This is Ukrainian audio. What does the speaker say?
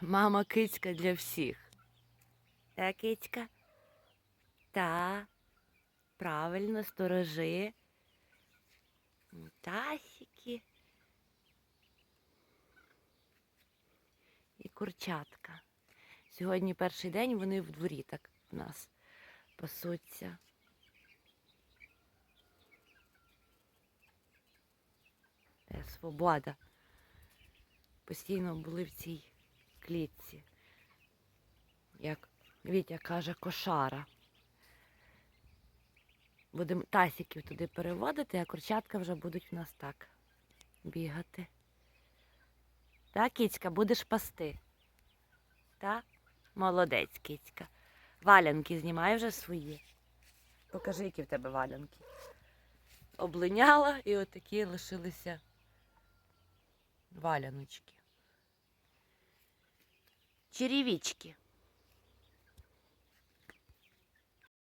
Мама кицька для всіх. Та кицька? Та. Правильно, сторожи. Тасіки. І курчатка. Сьогодні перший день вони в дворі так в нас пасуться. Свобода. Постійно були в цій клітці. Як Вітя каже, кошара. Будемо тасіків туди переводити, а курчатка вже будуть в нас так бігати. Так, кицька, будеш пасти. Так? Молодець, кицька. Валянки знімай вже свої. Покажи, які в тебе валянки. Облиняла і отакі лишилися валяночки. Черевички.